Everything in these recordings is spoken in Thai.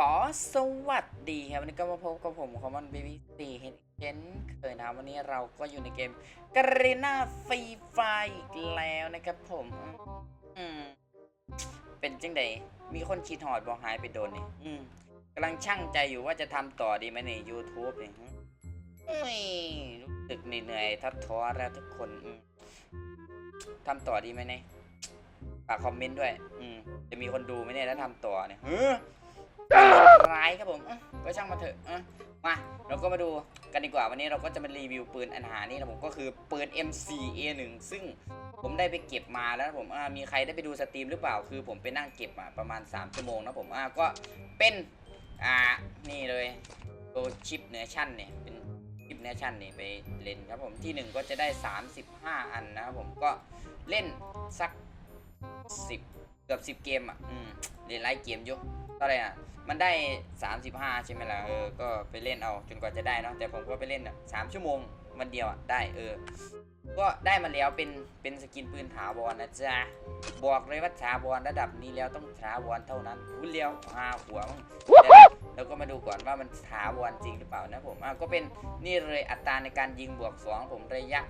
ก็สวัสดีครับวันนี้ก็มาพบกับผมคอมมอนบีบีซีเช่นเคยนะวันนี้เราก็อยู่ในเกมกรีนาฟรีไฟอีกแล้วนะครับผมอืมเป็นจังไดมีคนคิดหอดบอกหายไปโดนนี่อืมกำลังช่างใจอยู่ว่าจะทำต่อดีไหมใน YouTube เนี่ยอุ้ยรู้สึกเหนื่อยท้อท้อแล้วทุกคนอืมทำต่อดีไหมเนี่ยฝากคอมเมนต์ด้วย อืมจะมีคนดูไหมเนี่ยถ้าทำต่อเนี่ยเฮ้ ร้ายครับผมก็ช่างมาเถอะมาเราก็มาดูกันดีกว่าวันนี้เราก็จะมารีวิวปืนอันหานี่นะผมก็คือปืน M4A1 ซึ่งผมได้ไปเก็บมาแล้วผมมีใครได้ไปดูสตรีมหรือเปล่าคือผมไปนั่งเก็บมาประมาณ 3 ชั่วโมงนะผมก็เป็นอ่านี่เลยตัวชิปเนชั่นเนี่ยเป็นชิปเนชั่นนี่ไปเล่นครับผมที่หนึ่งก็จะได้ 35 อันนะครับผมก็เล่นสัก 10 เกือบ 10 เกมอะอืมเล่นไลฟ์เกมอยู่เท่าไหร่อะ มันได้ 35 ใช่ไหมล่ะเออก็ไปเล่นเอาจนกว่าจะได้เนาะแต่ผมก็ไปเล่นอะสามชั่วโมงวันเดียวอะได้เออ ก็ได้มาแล้วเป็นเป็นสกินปืนถาวรนะจ๊ะบอกเลยว่าถาวรระดับนี้แล้วต้องถาวรเท่านั้นพูดเลี้ยวหาหัวมั้งแล้วก็มาดูก่อนว่ามันถาวรจริงหรือเปล่านะผมอะก็เป็นนี่เลยอัตราในการยิงบวกสองผมระยะ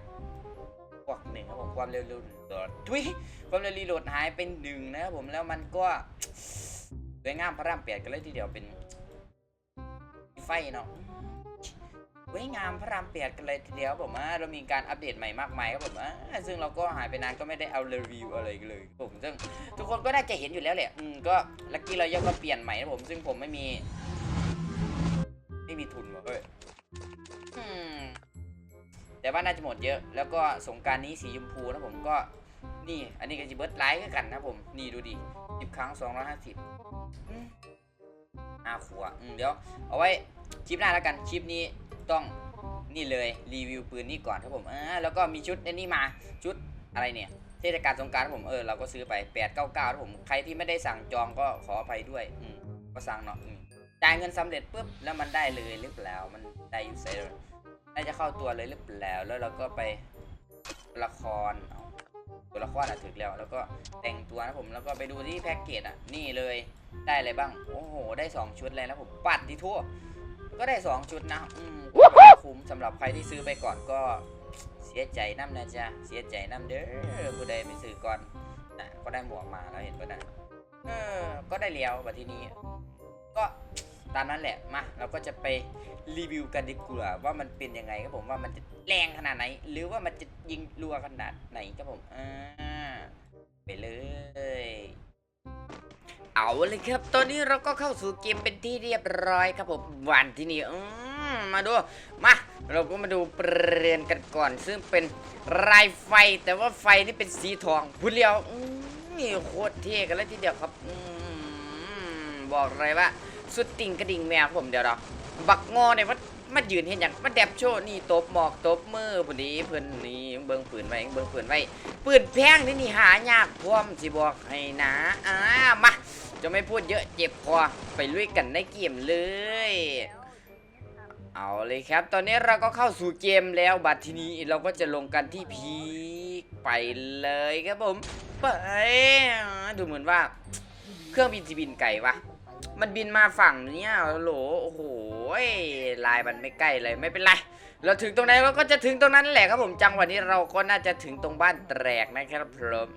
บวกหนึ่งครับผมความเร็วรีโหลดทุยความเร็วรีโหลดหายเป็นหนึ่งนะครับผมแล้วมันก็ สวยงามพระรามเปียดกันเลยทีเดียวเป็นไฟเนาะสวยงามพระรามเปียดกันเลยทีเดียวผมว่าเรามีการอัปเดตใหม่มากมายครับผมอ่าซึ่งเราก็หายไปนานก็ไม่ได้เอารีวิวอะไรเลย ผมซึ่งทุกคนก็น่าจะเห็นอยู่แล้วแหละอืมก็ลักกี้เรายังก็เปลี่ยนใหม่นะผมซึ่งผมไม่มี ไม่มีทุนว่ะเอ้ยแต่ว่าน่าจะหมดเยอะ แล้วก็สงการนี้สีชมพูนะผมก็นี่ อันนี้ก็จะเบิร์ดไลท์กันนะผม นี่ดูดิสิบครั้งสองร้อยห้าสิบอืมอาขัวอืมเดี๋ยว เอาไว้คลิปหน้าแล้วกันคลิปนี้ต้องนี่เลยรีวิวปืนนี่ก่อนครับผมอ่าแล้วก็มีชุดอันนี้มาชุดอะไรเนี่ยเทศกาลสงการครับผมเออเราก็ซื้อไป 899ครับผมใครที่ไม่ได้สั่งจองก็ขออภัยด้วยอืมก็สั่งเนาะจ่ายเงินสำเร็จปุ๊บแล้วมันได้เลยหรือเปล่ามันได้ยูเซอร์น่าจะเข้าตัวเลยหรือเปล่าแล้วเราก็ไปละครเอ ตัวละครอะถึกแล้ว แล้วก็แต่งตัวนะผมแล้วก็ไปดูที่แพ็กเกจอะนี่เลยได้อะไรบ้าง โอ้โห ได้ 2 ชุดเลยนะผมปัดที่ทั่ว ก็ได้ 2 ชุดนะอืมคุ้มสำหรับใครที่ซื้อไปก่อนก็เสียใจน้ำนะจ๊ะเสียใจน้ำเด้อผู้ใดไม่ซื้อก่อนนะก็ได้หมวกมาแล้วเห็นปะนะเออก็ได้เลี้ยวแบบที่นี้ก็ ตามนั้นแหละมาเราก็จะไปรีวิวกันดีกว่าว่ามันเป็นยังไงครับผมว่ามันจะแรงขนาดไหน หรือว่ามันจะยิงรัวขนาดไหนครับผมอ่าไปเลยเอาเลยครับ ตอนนี้เราก็เข้าสู่เกมเป็นที่เรียบร้อยครับผมวันที่นี่มาดู มา เราก็มาดูเปลี่ยนกันก่อน ซึ่งเป็นรายไฟแต่ว่าไฟนี่เป็นสีทองพูดเดียวมนี่โคตรเท่กันเลยทีเดียวครับอบอกเลยว่า สุดติ่งกระดิ่งแมวผมเดี๋ยวเราบักงอเนี่ยมันมายืนเห็นอย่างมาแดบโชว์นี่ตบหมอกตบมือพอดีเพิ่นนี่เบิ่งปืนไว้เบิ่งปืนไว้ปืนแพงนี่นี่หายากพร้อมสิบอกให้นะอ่ามาจะไม่พูดเยอะเจ็บคอไปลุยกันในเกมเลย เอาเลยครับ ตอนนี้เราก็เข้าสู่เกมแล้วบัดทีนี้เราก็จะลงกันที่พีคไปเลยครับผมไปดูเหมือนว่า เครื่องบินจะบินไก่วะ มันบินมาฝั่งเนี้ยโอ้โหโอ้โหลายมันไม่ใกล้เลยไม่เป็นไร เราถึงตรงไหนเราก็จะถึงตรงนั้นแหละครับผมจังหวะนี้เราก็น่าจะถึงตรงบ้านแตกนะครับผม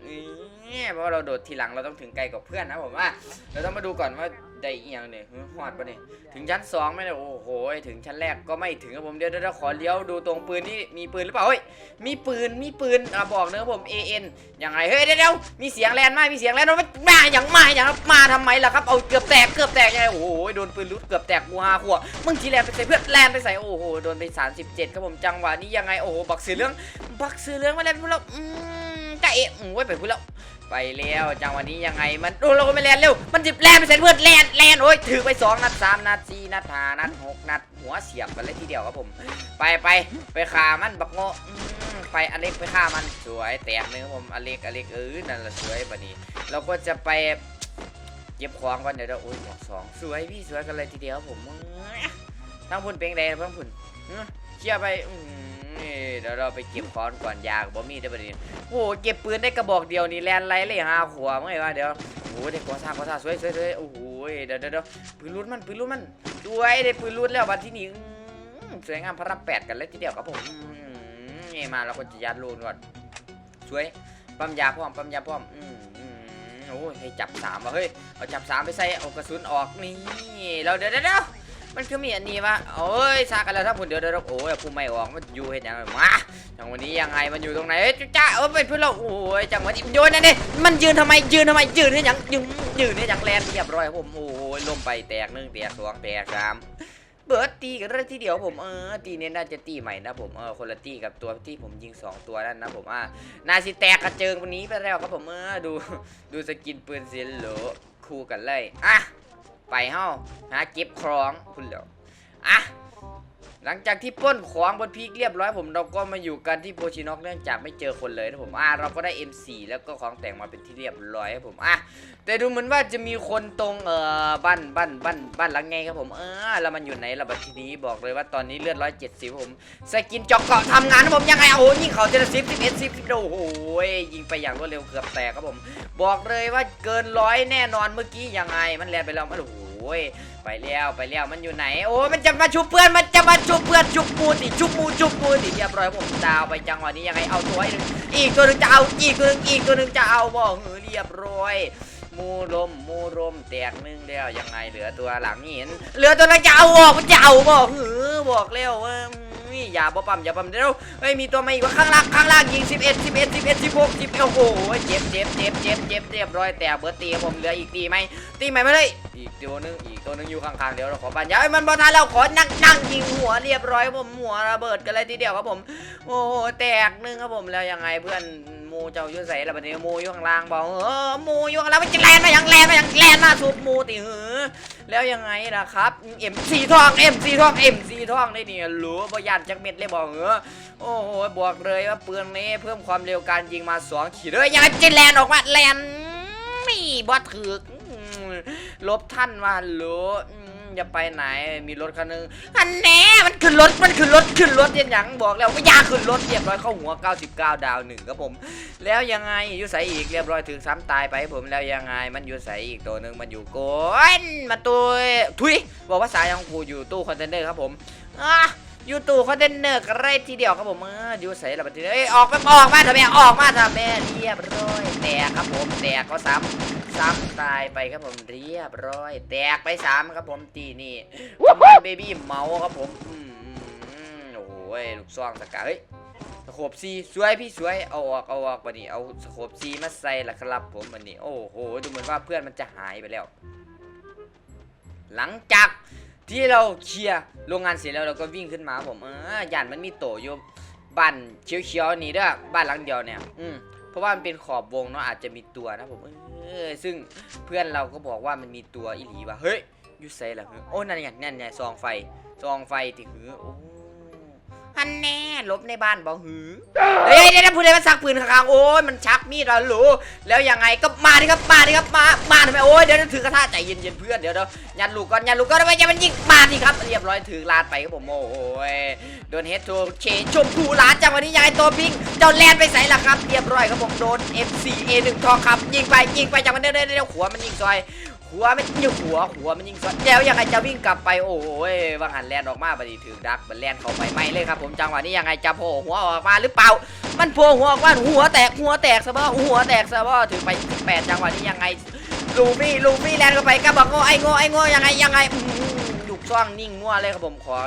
นี่เพราะเราโดดทีหลังเราต้องถึงไกลกว่าเพื่อนนะผมว่า เราต้องมาดูก่อนว่า ได้อีกอย่างเนี่ยหอดปะเนี่ยถึงชั้นสองไหมเนี่ยโอ้โหถึงชั้นแรกก็ไม่ถึงครับผมเดี๋ยวเดี๋ยวขอเลี้ยวดูตรงปืนนี่มีปืนหรือเปล่าเฮ้ยมีปืนมีปืนอะบอกเนะครับผม AN ยังไงเฮ้ยเดี๋ยวมีเสียงแลนมามีเสียงแลนมามาอย่างมาอย่างมาทำไมล่ะครับเอาเกือบแตกเกือบแตกยังไงโอ้โหโดนปืนลุดเกือบแตกกูฮาขัวมึงทีแลนไปใส่เพื่อนแลนไปใส่โอ้โหโดนไป 37ครับผมจังหวะนี้ยังไงโอ้โหบักเสือเรื่องบักเสือเรื่องมาแล้วพูดแล้วอืม จ้าเอ๋อืมไว้ยไปพูดแล้ว ไปแล้วจังวะนี้ยังไงมันโดนเราก็ไม่แลนเร็ว มันจิบแลนไปใส่เพื่อนแลนแลนโอ้ยถือไปสองนัดสามนัดสี่นัดห้านัดหกนัด หัวเสียบไปเลยทีเดียวครับผม ไปไปไปฆ่ามันบักโง่ไปอเล็กไปฆ่ามันสวยแตกเลยครับผมอเล็กอเล็กเออนั่นแหละสวยบัดนี้ เราก็จะไปเก็บของก่อนเดี๋ยวเราโอ้ยหมวกสองสวยพี่สวยกันเลยทีเดียวครับผมทั้งพุ่นเป็นไงทั้งพุ่นเอ้อเชี่ยไปอื นี่เดี๋ยวเราไปเก็บของก่อนยากบ่มีได้อบัดนี้โอ้โหเก็บปืนได้กระบอกเดียวนี่แลนไรเลยฮาขัวมั้งไงวเดี๋ยวโอ้หเด็กก่อซ่างก่อซ่างสวยสวยสวยโอ้โหยเดี๋ยวเดี๋ยวเดี๋ยวปืนรุ่นมันปืนรุ่นมันสวยได้ปืนรุ่นแล้ววันที่นี้สวยงามพระรามแปดกันเลยทีเดียวครับผมนี่มาเราก็จะยัดรูนก่อนสวยปั๊มยาพร้อมปั๊มยาพร้อมอืมโอ้ยให้จับสามว่ะเฮ้ยเอาจับสามไปใส่เอากระสุนออกนี่เราเดี๋ยวเดี๋ยว มันคือมีอันนี้วะโอ้ยซากันแล้วถ้าผมเดี๋ยวเดี๋ยวโอ้ยภูมิไม่ออกมันอยู่เห็นยังมาจังวะนี้ยังไงมันอยู่ตรงไหนเอ้ยจ้าเออเป็นเพื่อนเราโอ้ยจังหวะนี้โยนนั่นนี่มันยืนทำไมยืนทำไมยืนให้ยังยืนยืนให้ยังแลนเรียบร้อยผมโอ้ยลมไปแตกหนึ่งแตกสองแตกสามเบิร์ดตีกันได้ทีเดียวผมเออตีเนี้น่าจะตีใหม่นะผมเออคนละตีกับตัวที่ผมยิงสองตัวนั่นนะผมอะนาสิแตกกระเจิงวันนี้ไปแล้วครับผมเออดูดูสกินปืนเซนโหลคู่กันเลยอะ ไปเฮ้าหาเก็บครองคุณเหลียวอะ หลังจากที่ป้นของบนพีคเรียบร้อยผมเราก็มาอยู่กันที่โพชินอกเนื่องจากไม่เจอคนเลยนะผมอะเราก็ได้ M4 แล้วก็ของแต่งมาเป็นที่เรียบร้อยครับผมอะแต่ดูเหมือนว่าจะมีคนตรงเอ่อบ้านบ้านบ้านบ้านหลังไงครับผมเออแล้วมันอยู่ไหนล่ะบัดทีนี้บอกเลยว่าตอนนี้เลือดร้อยเจ็ดสิบผมสกินจอกเกาะทำงานครับผมยังไงโอ้โหยิงเขาเจอสิบสิบเอ็ดสิบสิบโอ้โหยิงไปอย่างรวดเร็วเกือบแตกครับผม บอกเลยว่าเกินร้อยแน่นอนเมื่อกี้ยังไงมันแลนไปแล้วมันโอ้โห ไปแล้วไปแล้วมันอยู่ไหนโอ้มันจะมาชุบเพื่อนมันจะมาชุบเพื่อนชุบมูดิชุบมูชุบมูดิเรียบร้อยผมดาวไปจังหวะนี้ยังไงเอาตัวอีกตัวหนึ่งจะเอาอีกตัวหนึ่งอีกตัวหนึ่งจะเอาบอกเออเรียบร้อยมูลมมูลมแตกนึ่งแล้วยังไงเหลือตัวหลังหินเหลือตัวนั้นจะเอาออกมันจะเอาบอกเออบอกแล้วว่าอื มอย่าบ่ปั๊มอย่าปั๊มเดี๋ยวเฮ้ยมีตัวมาอีกว่าข้างล่างข้างล่างยิง 11 11 11 16 10โอ้โหเจ็บเจ็บเจ็บเจ็บเจ็บเรียบร้อยแต่เบอร์ตีผมเหลืออีกตีไหมตีใหม่มาเลยอีกตัวนึงอีกตัวนึงอยู่ข้างๆเดี๋ยวเราขอปัญญาไอ้มันบอทานเราขอนั่งนั่งยิงหัวเรียบร้อยผมหัวระเบิดกันเลยทีเดียวครับผม โอ้โหแตกนึงครับผมแล้วยังไงเพื่อน มูเจ้าอยู่ใส่ล้วบัดนี้มูอยู่ข้างล่างบอกเออมูอยู่ข้างล่างมันจะแลนมาอยังแลนมาอยังแลนมาทุบมูติหือแล้วยังไงล่ะครับเอ็มซีทองเอ็มซีทองเอ็มซีทองได้เนี่ยรู้บ่ยันจักเม็ดเลยบอกเออโอ้โหบอกเลยว่าปืนนี้เพิ่มความเร็วการยิงมาสองขีดเลยยังไงจะแลนออกมาแลนไม่บอถือกลบท่านมาโหลอื มจะไปไหนมีรถคันหนึงอันแน่มันขึ้นรถมันขึ้นรถขึ้นรถเรียนยังบอกแล้วไม่อยาขึ้นรถเรียบร้อยเข้าหัว 99 ดาวหนึ่งครับผม แล้วยังไงอยู่ใส่อีกเรียบร้อยถึงซ้ำตายไปผมแล้วยังไงมันอยู่ใส่อีกตัวหนึ่งมันอยู่โกนมาตัวทุยบอกว่าสายของกูอยู่ตู้คอนเทนเนอร์ครับผมอะ ยู่ตู้คอนเทนเนอร์กไรทีเดียวครับผมเออยูใส่ละบัดทีเอ้ยออกไปออกมาเถอะแม่ออกมาเถอะแม่เรียบร้อยแตกครับผมแตกก็ซ้ำซ้ำตายไปครับผมเรียบร้อย แตกไปสามครับผมตีนี่เบบี้เมาครับผมอืมอืมอืมโอ้ยลูกซองสกัดเฮ้ยสโคบซีสวยพี่สวยเอาออกเอาออกวันนี้เอาสโคบซีมาใส่ละครับผมวันนี้โอ้โหดูเหมือนว่าเพื่อนมันจะหายไปแล้ว หลังจาก ที่เราเคลียร์โรงงานเสร็จแล้วเราก็วิ่งขึ้นมาผมเออยันมันมีโตอยู่บ้านเขียวๆนี่ด้วยบ้านหลังเดียวเนี่ย อืมเพราะว่ามันเป็นขอบวงเนาะอาจจะมีตัวนะผมเออซึ่งเพื่อนเราก็บอกว่ามันมีตัวอีหลีว่ะเฮ้ยยูไซล่ะเฮ้ยโอ้นั่นไงนั่นไงซองไฟซองไฟติหือโอ้ ฮันแน่ลบในบ้านบอกหือเฮ้ยเดี๋ยวพูดเลยมันสักปืนข้างๆโอ้ยมันชักมีดแล้วหรูแล้วยังไงก็มาดิครับมาดิครับมามาทำไมโอ้ยเดี๋ยวถือกระทะใจเย็นๆเพื่อนเดี๋ยวเดี๋ยวยันลูกก่อนยันลูกก่อนทำไมจะมันยิงมาดิครับเรียบร้อยถือลาดไปครับผมโอ้ยโดนเฮดทูเคชมพูร้านจังวันนี้ยังไงตัวพิงเจ้าแลนไปใส่ละครับ เรียบร้อยครับผมโดน M4A1 ทองครับยิงไปยิงไปจากมันเด้อเด้อเด้อหัวมันยิงซอย หัวมันยิงหัวหัวมันยิงสวนแล้วยังไงจะวิ่งกลับไปโอ้ยว่าหันแลนออกมาบัดนี้ถือดักมันแลนเข้าไปไม่เลยครับผมจังหวะนี้ยังไงจะโผล่หัวออกมาหรือเปล่า มันโผล่หัวออกมาหัวแตกหัวแตกซะบ่หัวแตกซะบ่ถือไป18จังหวะนี้ยังไงลูฟี่ลูฟี่แลนเข้าไปก็บอกโง่ไอ้โง่ไอ้โง่ยังไงยังไง อื้อหือหยุกซ่องนิ่งงัวเลยครับผมขอ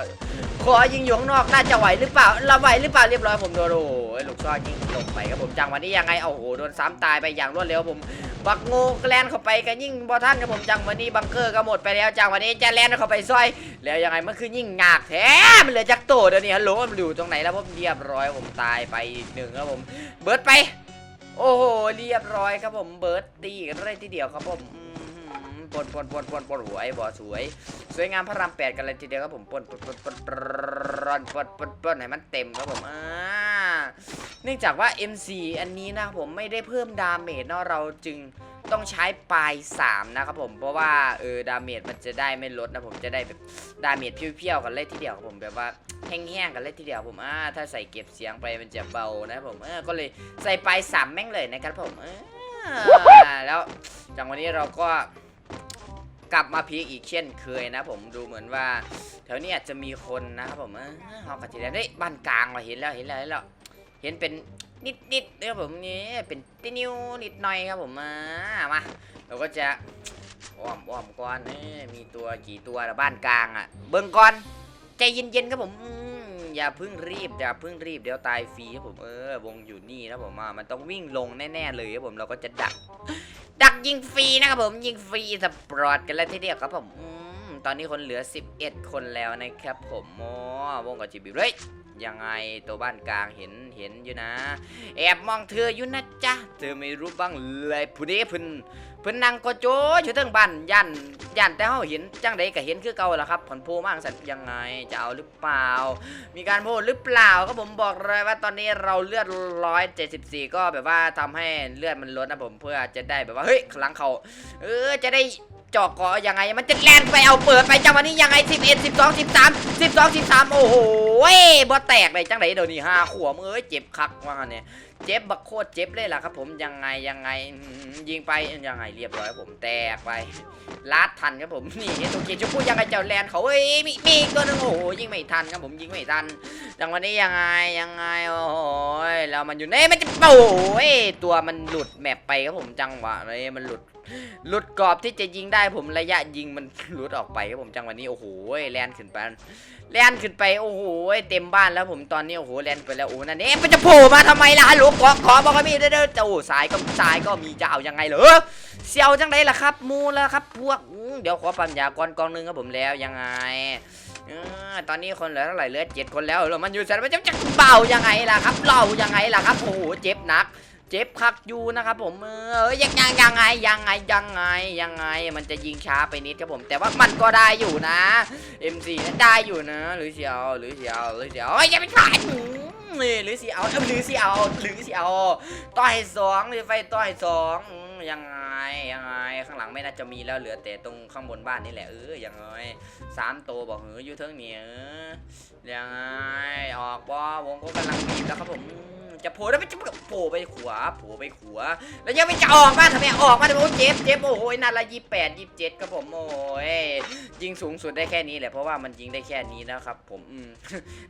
ขอยิงอยู่ข้างนอกน่าจะไหวหรือเปล่าเราไหวหรือเปล่าเรียบร้อยผมโดนโอ้โหลูกซ่อนยิงลงไปครับผมจังวะนี้ยังไงเอาโอ้โหโดนซ้ำตายไปอย่างรวดเร็วผมบักง่แกลนเข้าไปกันยิ่งบอท่านครับผมจังวะนี้บังเกอร์ก็หมดไปแล้วจังวะนี้จะแลนเข้าไปซอย แล้วยังไงมันคือยิ่งหงากแท้มันเหลือจักโตเดี๋ยวนี้ฮัลโหลมันอยู่ตรงไหนแล้วผมเรียบร้อยผมตายไปอีกหนึ่งครับผม เบิร์ดไป โอ้โหเรียบร้อยครับผมเบิร์ดตีกันได้ทีเดียวครับผม ปนปนปนปนปนหัวไอ้บอสวย สวยงามพระรามแปดกันเลยทีเดียวครับผมปนปนปนปนปนปนปนปนให้มันเต็มครับผมอ่าเนื่องจากว่า M4 อันนี้นะครับผมไม่ได้เพิ่มดาเมจเนาะเราจึงต้องใช้ปลาย3นะครับผมเพราะว่าเออดาเมจมันจะได้ไม่ลดนะผมจะได้แบบดาเมจเพี้ยวๆกันเลยทีเดียวครับผมแบบว่าแห้งๆกันเลยทีเดียวผมอ่าถ้าใส่เก็บเสียงไปมันจะเบานะผมเออก็เลยใส่ปลายสามแม่งเลยนะครับผมเออแล้วจังวันนี้เราก็ กลับมาพีคอีกเช่นเคยนะผมดูเหมือนว่าแถวนี้อาจจะมีคนนะครับผมเออเฮากะจิแล้วได้บ้านกลางว่ะเห็นแล้วเห็นแล้วเห็นแล้วเห็นเป็นนิดนิดๆนะครับผมนี่เป็นตินิวนิดหน่อยครับผมมามาเราก็จะอ้อมอ้อมก่อนเอ้ยมีตัวกี่ตัวละบ้านกลางอะ เบิ่งก่อนใจเย็นๆครับผมอย่าเพิ่งรีบอย่าเพิ่งรีบเดี๋ยวตายฟรีครับผมเออวงอยู่นี่นะผมมามันต้องวิ่งลงแน่ๆเลยครับผมเราก็จะดัก ดักยิงฟรีนะครับผมยิงฟรีสปรอตกันแล้วทีเดียวครับผมอืมตอนนี้คนเหลือ 11 คนแล้วนะครับผมโอ้วงกับจีบีเลย ยังไงตัวบ้านกลางเห็นเห็นอยู่นะ แอบมองเธออยู่นะจ๊ะเธอไม่รู้บ้างเลยผู้นี้พิ่นพิ่นนั่งก็โจอยู่เทั้งบ้านยันยันแต่เฮาเห็นจังใดก็เห็นคือเก่าละครับผลโพมากสัตว์ยังไงจะเอาหรือเปล่า มีการโพสหรือเปล่าก็ผมบอกเลยว่าตอนนี้เราเลือดร้อยเจ็ดสิบสี่ก็แบบว่าทำให้เลือดมันลดนะผมเพื่อจะได้แบบว่าเฮ้ยครั้งเขาเออจะได้จาะเกาะยังไงมันจะแลนไปเอาเปิดไปจังวะนี้ยังไงสิบเอ็ด สิบสองสิบสามสิบสองสิบสามโอ้โหบ่แตกเลยจังไหนเดี๋ยวนี้ห้าขวบเอ้ยเจ็บคักว่าเนี่ยเจ็บบักโคตรเจ็บเลยล่ะครับผมยังไงยังไงยิงไปยังไงเรียบร้อยผมแตกไปลาดทันครับผมนี่เอโตเกียชมพูยังไงเจ้าแลนเขาเอ้ยมีมีกตัวหนึงโอ้โหยิงไม่ทันครับผมยิงไม่ทันจังวะนี้ยังไงยังไงโอ้ยแล้วมันอยู่ในมันจะโอ้ยตัวมันหลุดแมปไปครับผมจังหวะนี้มันหลุดหลุดกรอบที่จะยิงได้ผมระยะยิงมันหลุดออกไปครับผมจังหวะนี้โอ้โหแลนขึ้นไปแลนขึ้นไปโอ้โหเต็มบ้านแล้วผมตอนนี้โอ้โหแลนไปแล้วโอ้นั่นเอ๊ะมันจะโผล่มาทำไมล่ะลโหลขอขอบอกให้มีเด้อเด้อเจ้าสายก็สายก็มีจะเอายังไงเหรอเซียวจังไดล่ะครับ มูแล้วครับพวกเดี๋ยวขอปั๊มยากรกองหนึงครับผมแล้วยังไงตอนนี้คนเหลือเท่าไหร่เหลือเจ็ดคนแล้วมันอยู่แสนมันจะจะเบายังไงล่ะครับเล่ายังไงล่ะครับโอ้โหเจ็บหนัก เจ็บคักอยู่นะครับผมเออยังยังยังไงยังไงยังไงยังไง มันจะยิงช้าไปนิดครับผม แต่ว่ามันก็ได้อยู่นะ M4 นั้นได้อยู่นะ หรือเสียวหรือเสียวหรือเสียวเอ้ยอย่าไปขายหืมนี่หรือเสียวเอ้ยหรือเสียวหรือเสียวต่อยสองหรือไฟต่อยสองอืมยังไงยังไงข้างหลังไม่น่าจะมีแล้วเหลือแต่ตรงข้างบนบ้านนี่แหละเออยังไงสามตัวบอกเหืออยู่เทิงเนี่ยเออยังไงออกบอวงก็กำลังบีบแล้วครับผม จะโผล่แล้วมันจะโผล่ไปขวาโผล่ไปขวาแล้วยังไม่จะออกมาทำไมออกมาทำไมโอ้เจ็บเจ็บโอ้โหนัดละยี่แปดยี่เจ็ดครับผมโอ้ยยิงสูงสุดได้แค่นี้แหละเพราะว่ามันยิงได้แค่นี้นะครับ ผมอืม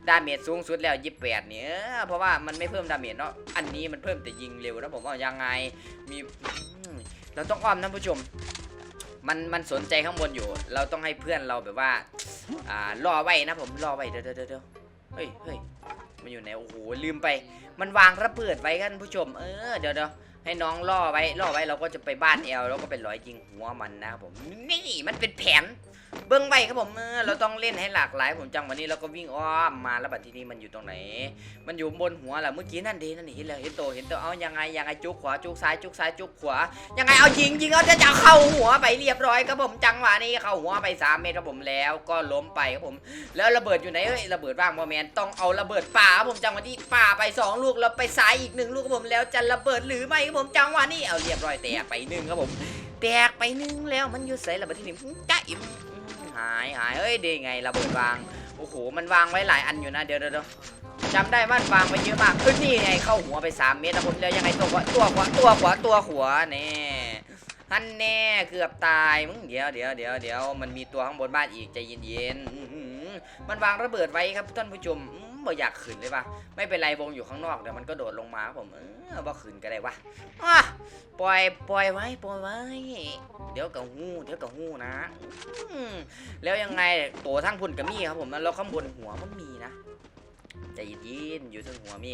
ดาเมจสูงสุดแล้วยี่แปดเนี่ยเพราะว่ามันไม่เพิ่มดาเมจเนาะอันนี้มันเพิ่มแต่ยิงเร็วนะผมว่ายังไงมีเราต้องอ้อมนะผู้ชม มันมันสนใจข้างบนอยู่ เราต้องให้เพื่อนเราแบบว่า อ่ารอไว้นะผมรอไว้เดี๋ยวเดี๋ยวเดี๋ยวเฮ้ยเฮ้ย มันอยู่ไหนโอ้โหลืมไป มันวางระเบิดไว้กันผู้ชม เออเดี๋ยวเดี๋ยวให้น้องล่อไว้ล่อไว้เราก็จะไปบ้านแอลแล้วก็ไปร้อยยิงหัวมันนะครับผมนี่มันเป็นแผน เบื้องไว้ครับผมเออเราต้องเล่นให้หลากหลายผมจังวันนี้เราก็วิ่งอ้อมมาแล้วบัดทีนี้มันอยู่ตรงไหน มันอยู่บนหัวแหละเมื่อกี้นั่นดีนั่นนี่เห็นเลยเห็นโตเห็นโตเอายังไงยังไงจุกขวาจุกซ้ายจุกซ้ายจุกขวายังไงเอายิงยิงเอาจะจะเข้าหัวไปเรียบร้อยครับผมจังหวะนี้เข้าหัวไปสามเมตรครับผมแล้วก็ล้มไปครับผม แล้วระเบิดอยู่ไหนเอ้ยระเบิดว่างโมแมนต้องเอาระเบิดป่าครับผมจังหวะนี้ป่าไปสองลูกแล้วไปซ้ายอีกหนึ่งลูกครับผมแล้วจะระเบิดหรือไม่ครับผมจังหวะนี้เอาเรียบร้อยแตกไปหนึ่งครับผมแตกไปหนึ่งแล้วมันอยู่ใส่ระเบิดที่หนึ่งจ้าอิ่มายหายเฮ้ยดีไงระเบิดวางโอ้โหมันวางไว้หลายอันอยู่นะเดี๋ยวเดี๋ยวจำได้ว่ามันวางไวเยอะมากขึ้นนี่ไงเข้าหัวไปสามเมตรนะผมแล้วยังไงตัวขวาตัวขวาตัวขวาตัวขวาเน่ฮันแน่เกือบตายมึงเดี๋ยวเดี๋ยวเดี๋ยวเดี๋ยวมันมีตัวข้างบนบ้านอีกใจเย็นๆมันวางระเบิดไว้ครับท่านผู้ชม บ่อยากขืนเลยปะไม่เป็นไรวงอยู่ข้างนอกเดี๋ยวมันก็โดดลงมาครับผมเออบ่ขืนก็ได้วะอะปล่อยปล่อยไว้ปล่อยไว้ เดี๋ยวกับหูเดี๋ยวกับหูนะแล้วยังไงโตทั้งพุ่นกับมีครับผมแล้วข้างบนหัวมันมีนะใจเย็นๆอยู่ทั้งหัวมี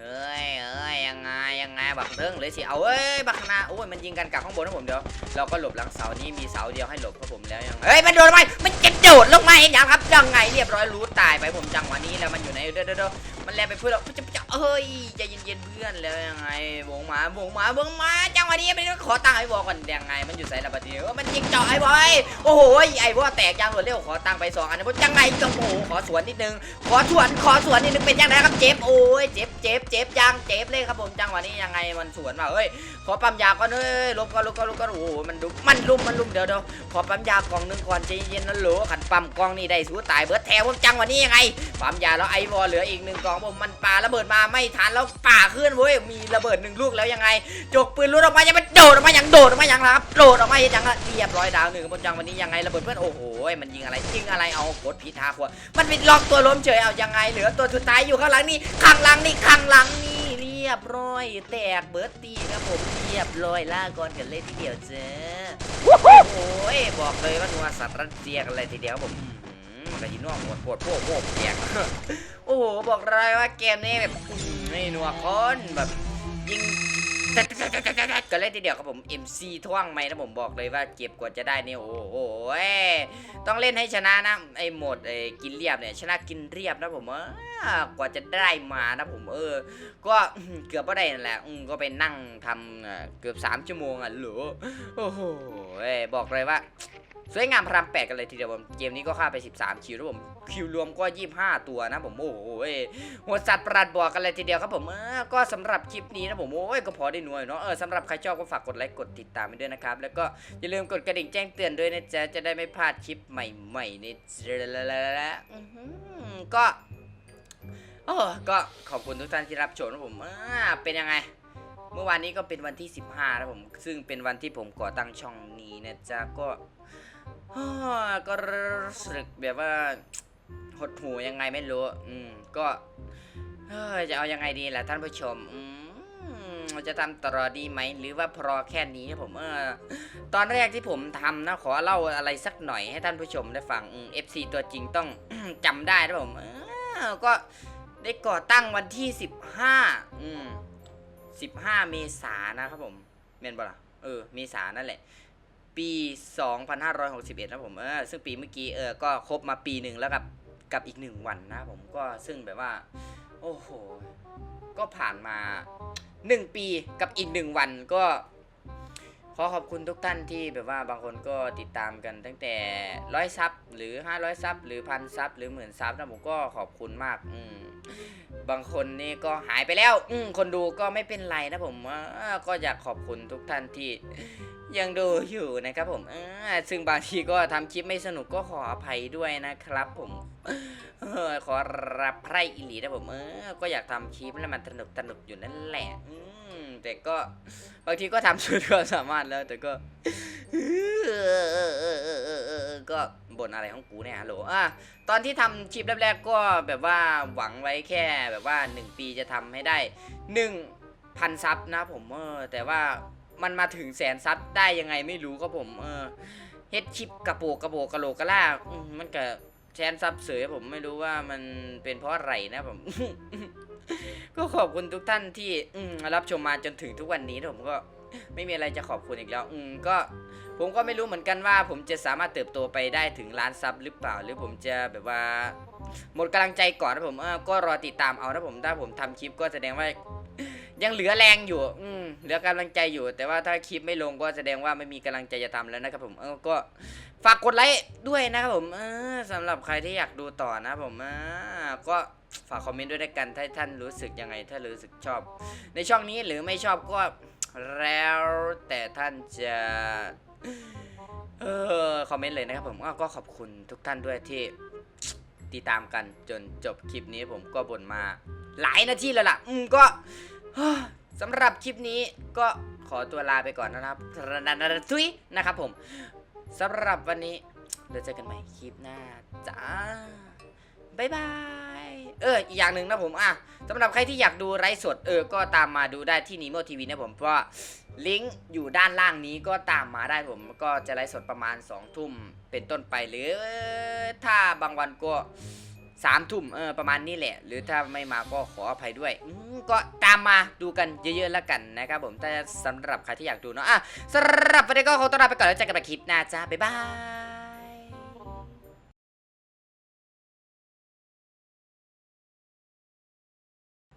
เอ้ยเอ้ยยังไงยังไงบักเทิงเลยสิเอาเอ้ยบักนาโอ้ยมันยิงกันกลับข้างบนนะผมเดี๋ยวเราก็หลบหลังเสานี้มีเสาเดียวให้หลบครับผมแล้วยังไงเฮ้ยมันโดนไหมมันจะโดดลงมาเห็นยังครับยังไงเรียบร้อยรู้ตายไปผมจังหวะนี้แล้วมันอยู่ในเด้อเด้อเด้อมันแลไปเพื่อเราจะ เอ้ยใจเย็นๆเพื่อนแล้วยังไงวงหมาวงหมาวงหมาจังหวะนี้ไม่ได้ขอตังค์ไอ้บอก่อนยังไง มันอยู่ใส่ระเบิดนี้ว่ามันยิงเจาะไอ้บอยโอ้โหไอ้บอแตกยางรวดเร็วขอตังค์ไปสองอันนี้ผมจังไงก็โอ้โหขอสวนนิดนึงขอสวนขอสวนนิดนึงเป็นยังไงครับเจ็บโอ้ยเจ็บเจ็บเจ็บยังเจ็บเลยครับผมจังหวะนี้ยังไงมันสวนมาเอ้ยขอปั๊มยาก่อนเอ้ยลบก่อนลบก่อนลบก่อนโอ้โหมันดุมันลุมมันลุมเดี๋ยวเดี๋ยวขอปั๊มยากล่องหนึงก่อนใจเย็นนะโหลขันปั๊มกล้องนี่ได้สู้ตายเบิร์ดแทผมจังวันนี้ยังไงปั๊มยาแล้วไอวอเหลืออีกหนึ่งกล่องผมมันปาระเบิดมาไม่ทันแล้วป่าขึ้นเว้ยมีระเบิดหนึ่งลูกแล้วยังไง จกปืนลุ้นออกมายังมันโดดออกมาย่างโดดออกมาย่างละครับโดดออกมาย่างละเรียบร้อยดาวหนึ่งบนจังวันนี้ยังไงระเบิดเพื่อนโอ้โหมันยิงอะไรยิงอะไรเอากดผิดทาขวมันไปล็อกตัวล้มเฉยเอายังไงเหลือตัวสุดท้ายอยู่ข้างหลังนี่ข้างหลังนี่ข้างหลังนี่เรียบร้อย แตกเบิร์ตตีครับผมเรียบร้อยล่าก่อนกันเลยทีเดียวเจ้าโอ้ยบอกเลยว่านัวสัตว์รัสเซียกันเลยทีเดียวผมกระยินน่วงหมดปวดพวกพวกแตก โอ้โหบอกเลยว่าเกมนี้แบบไม่นัวคนแบบยิงก็เล่นทีเดียวครับผม MC ท่วงไหมนะผมบอกเลยว่าเก็บกว่าจะได้นี่โอ้โหต้องเล่นให้ชนะนะไอ้หมดไอ้กินเรียบเนี่ยชนะกินเรียบนะผมเออกว่าจะได้มานะผมเออ ก็เกือบไม่ได้นั่นแหละก็ไปนั่งทำเกือบ3ชั่วโมงอะหรือโอ้โหบอกเลยว่า สวยงามพรำแปดกันเลยทีเดียวผมเกมนี้ก็ฆ่าไป 13 คิวแล้วผมคิวรวมก็ 25 ตัวนะผมโอ้โหหัวสัตว์ประหลาดบอกกันเลยทีเดียวครับผมเออก็สำหรับคลิปนี้นะผมโอ้ยก็พอได้หน่วยเนาะเออสำหรับใครชอบก็ฝากกดไลค์กดติดตามไปด้วยนะครับแล้วก็อย่าลืมกดกระดิ่งแจ้งเตือนด้วยนะจ๊ะจะได้ไม่พลาดคลิปใหม่ๆนี่จ๊ะอื้อหือก็โอ้ก็ขอบคุณทุกท่านที่รับชมนะผมอ่าเป็นยังไง เมื่อวานนี้ก็เป็นวันที่ 15นะผม ซึ่งเป็นวันที่ผมก่อตั้งช่องนี้นะจ๊ะก็ ฮ่าก็รู้สึกแบบว่าหดหูยังไงไม่รู้ อืม ก็เฮ้ยจะเอายังไงดีล่ะท่านผู้ชม อืมจะทำต่อดีไหม หรือว่าพอแค่นี้ผมเออตอนแรกที่ผมทำนะขอเล่าอะไรสักหน่อยให้ท่านผู้ชมได้ฟังเอืม FC ตัวจริงต้องจำได้นะผมเออก็ได้ก่อตั้งวันที่ 15 อืม 15 เมษานะครับผมเมนบล่ะเออ เมษานั่นแหละ ปี 2561 นะผมเออซึ่งปีเมื่อกี้เออก็ครบมาปีหนึ่งแล้วกับกับอีกหนึ่งวันนะผมก็ซึ่งแบบว่า โอ้โห ก็ผ่านมาหนึ่งปีกับอีกหนึ่งวันก็ ขอขอบคุณทุกท่านที่แบบว่าบางคนก็ติดตามกันตั้งแต่ร้อยซับหรือ 500ซับหรือพันซับหรือหมื่นซับนะผมก็ขอบคุณมากอืมบางคนนี่ก็หายไปแล้ว อืมคนดูก็ไม่เป็นไรนะผมก็อยากขอบคุณทุกท่านที่ ยังดูอยู่นะครับผมอ่าซึ่งบางทีก็ทำคลิปไม่สนุกก็ขออภัยด้วยนะครับผมอขอรับไพร่อิหลีนะผมเออก็อยากทำคลิปแล้วมันสนุกสนุกอยู่นั่นแหละแต่ก็บางทีก็ทำสุดความสามารถแล้ว แต่ก็ก็บ่นอะไรของกูเนี่ยฮัลโหลอะตอนที่ทำคลิปแรกๆก็แบบว่าหวังไว้แค่แบบว่า 1 ปีจะทำให้ได้ 1,000 ซับนะผมเออแต่ว่า มันมาถึงแสนซับได้ยังไงไม่รู้ก็ผม เออเฮ็ดคลิปกระโปกกระโปกกระโหลกกระลามันก็แสนซับเสยผมไม่รู้ว่ามันเป็นเพราะอะไรนะผมก็ขอบคุณทุกท่านที่รับชมมาจนถึงทุกวันนี้นะผมก็ไม่มีอะไรจะขอบคุณอีกแล้ว อืมก็ผมก็ไม่รู้เหมือนกันว่า ผมจะสามารถเติบโตไปได้ถึงล้านซับหรือเปล่า หรือผมจะแบบว่า หมดกำลังใจก่อนนะผมก็รอติดตามเอานะผมถ้าผมทำคลิปก็แสดงว่า ยังเหลือแรงอยู่ อืมเหลือกำลังใจอยู่ แต่ว่าถ้าคลิปไม่ลงก็แสดงว่าไม่มีกำลังใจจะทำแล้วนะครับผมเออก็ฝากกดไลค์ด้วยนะครับผมเออสำหรับใครที่อยากดูต่อนะผมก็ฝากคอมเมนต์ด้วยด้วยกันถ้าท่านรู้สึกยังไง ถ้ารู้สึกชอบ ในช่องนี้หรือไม่ชอบก็แล้วแต่ท่านจะเออคอมเมนต์เลยนะครับผมอ้าก็ขอบคุณทุกท่านด้วยที่ติดตามกันจนจบคลิปนี้ผมก็บ่นมาหลายนาทีแล้วล่ะ อืมก็ สำหรับคลิปนี้ก็ขอตัวลาไปก่อนนะครับทุยนะครับผมสำหรับวันนี้เราเจอกันใหม่คลิปหน้าจ้าบายบาย เออ อีกอย่างหนึ่งนะผม อะสำหรับใครที่อยากดูไลฟ์สด เออ ก็ตามมาดูได้ที่นีโมทีวีนะผม เพราะลิงก์อยู่ด้านล่างนี้ก็ตามมาได้ผม ก็จะไลฟ์สดประมาณ2องทุ่มเป็นต้นไปหรือ ถ้าบางวันก็ สามทุ่มเออประมาณนี้แหละ หรือถ้าไม่มาก็ขออภัยด้วยก็ตามมาดูกันเยอะๆแล้วกันนะครับผมแต่สำหรับใครที่อยากดูเนาะอะสำหรับวันนี้ก็ขอตัวลาไปก่อนแล้วเจอกันใหม่คลิปหน้าจ้าบ๊ายบาย